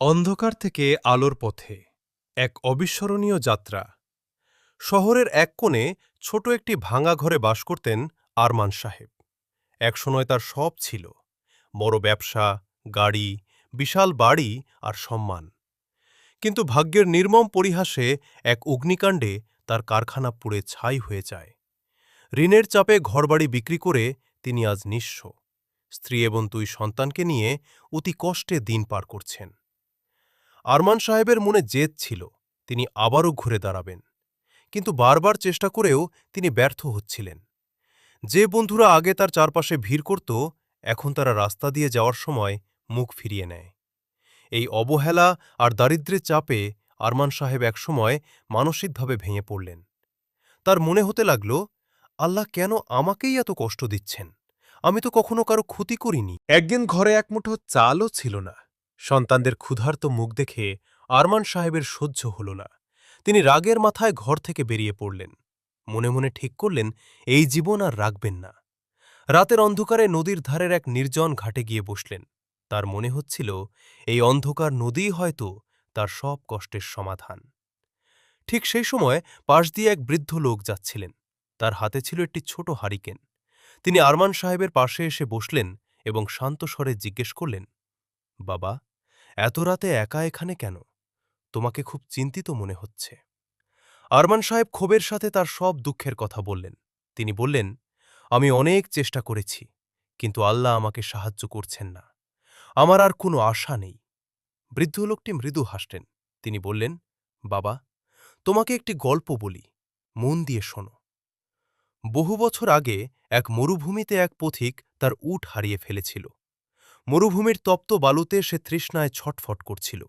অন্ধকার থেকে আলোর পথে এক অবিস্মরণীয় যাত্রা। শহরের এক কোণে ছোট একটি ভাঙা ঘরে বাস করতেন আরমান সাহেব। একসময় তার সব ছিল। বড় ব্যবসা, গাড়ি, বিশাল বাড়ি আর সম্মান। কিন্তু ভাগ্যের নির্মম পরিহাসে এক অগ্নিকাণ্ডে তার কারখানা পুড়ে ছাই হয়ে যায়। ঋণের চাপে ঘরবাড়ি বিক্রি করে তিনি আজ নিঃস্ব। স্ত্রী এবং দুই সন্তানকে নিয়ে অতি কষ্টে দিন পার করছেন। আরমান সাহেবের মনে জেদ ছিল, তিনি আবারও ঘুরে দাঁড়াবেন। কিন্তু বারবার চেষ্টা করেও তিনি ব্যর্থ হচ্ছিলেন। যে বন্ধুরা আগে তার চারপাশে ভিড় করত, এখন তারা রাস্তা দিয়ে যাওয়ার সময় মুখ ফিরিয়ে নেয়। এই অবহেলা আর দারিদ্রের চাপে আরমান সাহেব একসময় মানসিকভাবে ভেঙে পড়লেন। তার মনে হতে লাগল, আল্লাহ কেন আমাকেই এত কষ্ট দিচ্ছেন? আমি তো কখনো কারও ক্ষতি করিনি। একদিন ঘরে এক মুঠো চালও ছিল না। সন্তানদের ক্ষুধার্ত মুখ দেখে আরমান সাহেবের সহ্য হল না। তিনি রাগের মাথায় ঘর থেকে বেরিয়ে পড়লেন। মনে মনে ঠিক করলেন, এই জীবন আর রাখবেন না। রাতের অন্ধকারে নদীর ধারের এক নির্জন ঘাটে গিয়ে বসলেন। তার মনে হচ্ছিল, এই অন্ধকার নদীই হয়তো তার সব কষ্টের সমাধান। ঠিক সেই সময় পাশ দিয়ে এক বৃদ্ধ লোক যাচ্ছিলেন। তার হাতে ছিল একটি ছোট হারিকেন। তিনি আরমান সাহেবের পাশে এসে বসলেন এবং শান্ত স্বরে জিজ্ঞেস করলেন, বাবা এত রাতে একা এখানে কেন? তোমাকে খুব চিন্তিত মনে হচ্ছে। আরমান সাহেব ক্ষোভের সাথে তার সব দুঃখের কথা বললেন। তিনি বললেন, আমি অনেক চেষ্টা করেছি, কিন্তু আল্লাহ আমাকে সাহায্য করছেন না। আমার আর কোনো আশা নেই। বৃদ্ধ লোকটি মৃদু হাসলেন। তিনি বললেন, বাবা, তোমাকে একটি গল্প বলি, মন দিয়ে শোনো। বহু বছর আগে এক মরুভূমিতে এক পথিক তার উট হারিয়ে ফেলেছিল। মরুভূমির তপ্ত বালুতে সে তৃষ্ণায় ছটফট করছিল।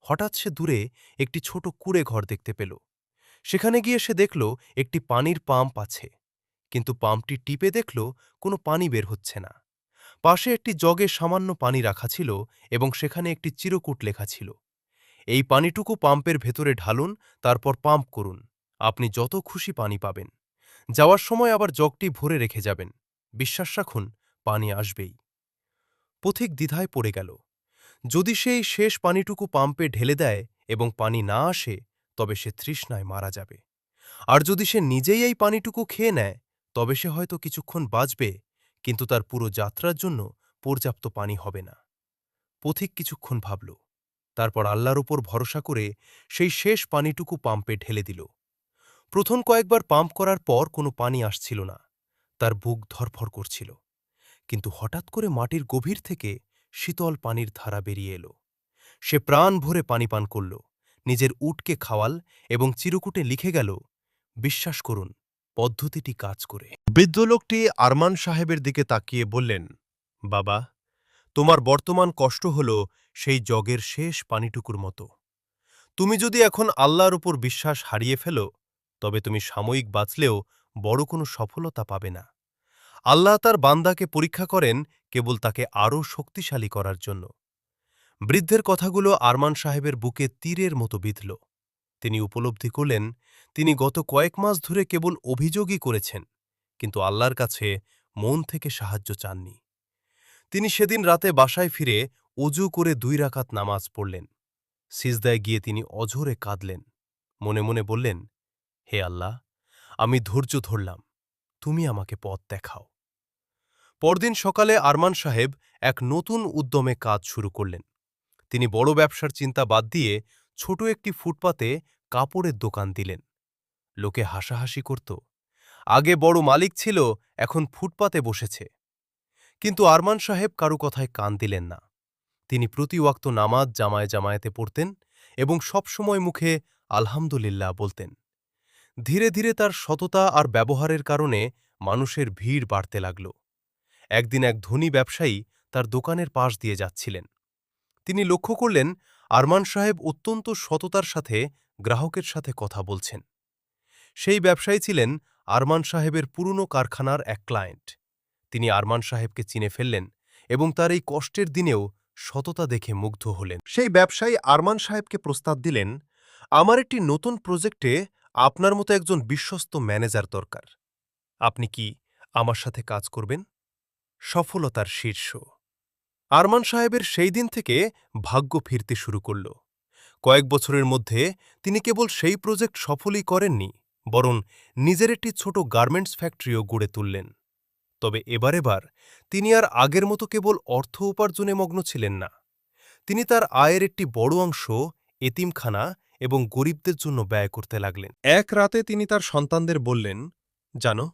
হঠাৎ সে দূরে একটি ছোট কুড়ে ঘর দেখতে পেল। সেখানে গিয়ে সে দেখল, একটি পানির পাম্প আছে। কিন্তু পাম্পটি টিপে দেখল, কোনো পানি বের হচ্ছে না। পাশে একটি জগে সামান্য পানি রাখা ছিল এবং সেখানে একটি চিরকুট লেখা ছিল। এই পানিটুকু পাম্পের ভেতরে ঢালুন, তারপর পাম্প করুন। আপনি যত খুশি পানি পাবেন। যাওয়ার সময় আবার জগটি ভরে রেখে যাবেন। বিশ্বাস রাখুন, পানি আসবেই। পথিক দ্বিধায় পড়ে গেল। যদি সেই শেষ পানিটুকু পাম্পে ঢেলে দেয় এবং পানি না আসে, তবে সে তৃষ্ণায় মারা যাবে। আর যদি সে নিজেই এই পানিটুকু খেয়ে নেয়, তবে সে হয়তো কিছুক্ষণ বাঁচবে, কিন্তু তার পুরো যাত্রার জন্য পর্যাপ্ত পানি হবে না। পথিক কিছুক্ষণ ভাবল, তারপর আল্লাহর উপর ভরসা করে সেই শেষ পানিটুকু পাম্পে ঢেলে দিল। প্রথম কয়েকবার পাম্প করার পর কোনো পানি আসছিল না, তার বুক ধরফর করছিল। কিন্তু হঠাৎ করে মাটির গভীর থেকে শীতল পানির ধারা বেরিয়ে এলো। সে প্রাণ ভরে পানি পান করল, নিজের উটকে খাওয়াল এবং চিরকুটে লিখে গেল, বিশ্বাস করুন, পদ্ধতিটি কাজ করে। বৃদ্ধ লোকটি আরমান সাহেবের দিকে তাকিয়ে বললেন, বাবা, তোমার বর্তমান কষ্ট হল সেই জগের শেষ পানিটুকুর মতো। তুমি যদি এখন আল্লাহর উপর বিশ্বাস হারিয়ে ফেলো, তবে তুমি সাময়িক বাঁচলেও বড় কোনো সফলতা পাবে না। আল্লাহ তার বান্দাকে পরীক্ষা করেন কেবল তাকে আরও শক্তিশালী করার জন্য। বৃদ্ধের কথাগুলো আরমান সাহেবের বুকে তীরের মতো বিঁধল। তিনি উপলব্ধি করলেন, তিনি গত কয়েক মাস ধরে কেবল অভিযোগই করেছেন, কিন্তু আল্লাহর কাছে মন থেকে সাহায্য চাননি। তিনি সেদিন রাতে বাসায় ফিরে অজু করে দুই রাকাত নামাজ পড়লেন। সিজদায় গিয়ে তিনি অঝরে কাঁদলেন। মনে মনে বললেন, হে আল্লাহ, আমি ধৈর্য ধরলাম। তুমি আমাকে পথ দেখাও। পরদিন সকালে আরমান সাহেব এক নতুন উদ্যমে কাজ শুরু করলেন। তিনি বড় ব্যবসার চিন্তা বাদ দিয়ে ছোট একটি ফুটপাতে কাপড়ের দোকান দিলেন। লোকে হাসাহাসি করত। আগে বড় মালিক ছিল, এখন ফুটপাতে বসেছে। কিন্তু আরমান সাহেব কারু কথায় কান দিলেন না। তিনি প্রতি ওয়াক্ত নামাজ জামায় জামায়াতে পড়তেন এবং সবসময় মুখে আলহামদুলিল্লাহ বলতেন। ধীরে ধীরে তার সততা আর ব্যবহারের কারণে মানুষের ভিড় বাড়তে লাগল। একদিন এক ধনী ব্যবসায়ী তার দোকানের পাশ দিয়ে যাচ্ছিলেন। তিনি লক্ষ্য করলেন, আরমান সাহেব অত্যন্ত সততার সাথে গ্রাহকের সাথে কথা বলছেন। সেই ব্যবসায়ী ছিলেন আরমান সাহেবের পুরনো কারখানার এক ক্লায়েন্ট। তিনি আরমান সাহেবকে চিনে ফেললেন এবং তার এই কষ্টের দিনেও সততা দেখে মুগ্ধ হলেন। সেই ব্যবসায়ী আরমান সাহেবকে প্রস্তাব দিলেন, আমার একটি নতুন প্রজেক্টে আপনার মতো একজন বিশ্বস্ত ম্যানেজার দরকার। আপনি কি আমার সাথে কাজ করবেন? সফলতার শীর্ষ। আরমান সাহেবের সেই দিন থেকে ভাগ্য ফিরতে শুরু করল। কয়েক বছরের মধ্যে তিনি কেবল সেই প্রজেক্ট সফলই করেননি, বরং নিজের একটি ছোট গার্মেন্টস ফ্যাক্টরিও গড়ে তুললেন। তবে এবার এবার তিনি আর আগের মতো কেবল অর্থ উপার্জনে মগ্ন ছিলেন না। তিনি তার আয়ের একটি বড় অংশ এতিমখানা এবং গরিবদের জন্য ব্যয় করতে লাগলেন। এক রাতে তিনি তার সন্তানদের বললেন, জানো,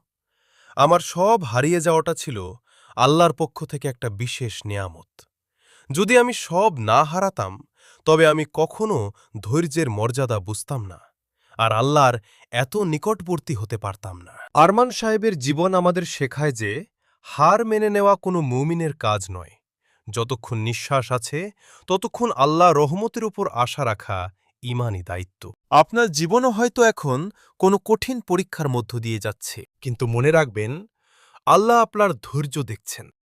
আমার সব হারিয়ে যাওয়াটা ছিল আল্লাহর পক্ষ থেকে একটা বিশেষ নেয়ামত। যদি আমি সব না হারাতাম, তবে আমি কখনো ধৈর্যের মর্যাদা বুঝতাম না, আর আল্লাহর এত নিকটবর্তী হতে পারতাম না। আরমান সাহেবের জীবন আমাদের শেখায় যে, হার মেনে নেওয়া কোনো মুমিনের কাজ নয়। যতক্ষণ নিঃশ্বাস আছে, ততক্ষণ আল্লাহ রহমতের উপর আশা রাখা ইমানই দায়িত্ব। আপনার জীবনও হয়তো এখন কোনো কঠিন পরীক্ষার মধ্য দিয়ে যাচ্ছে, কিন্তু মনে রাখবেন, আল্লাহ আপনার ধৈর্য দেখছেন।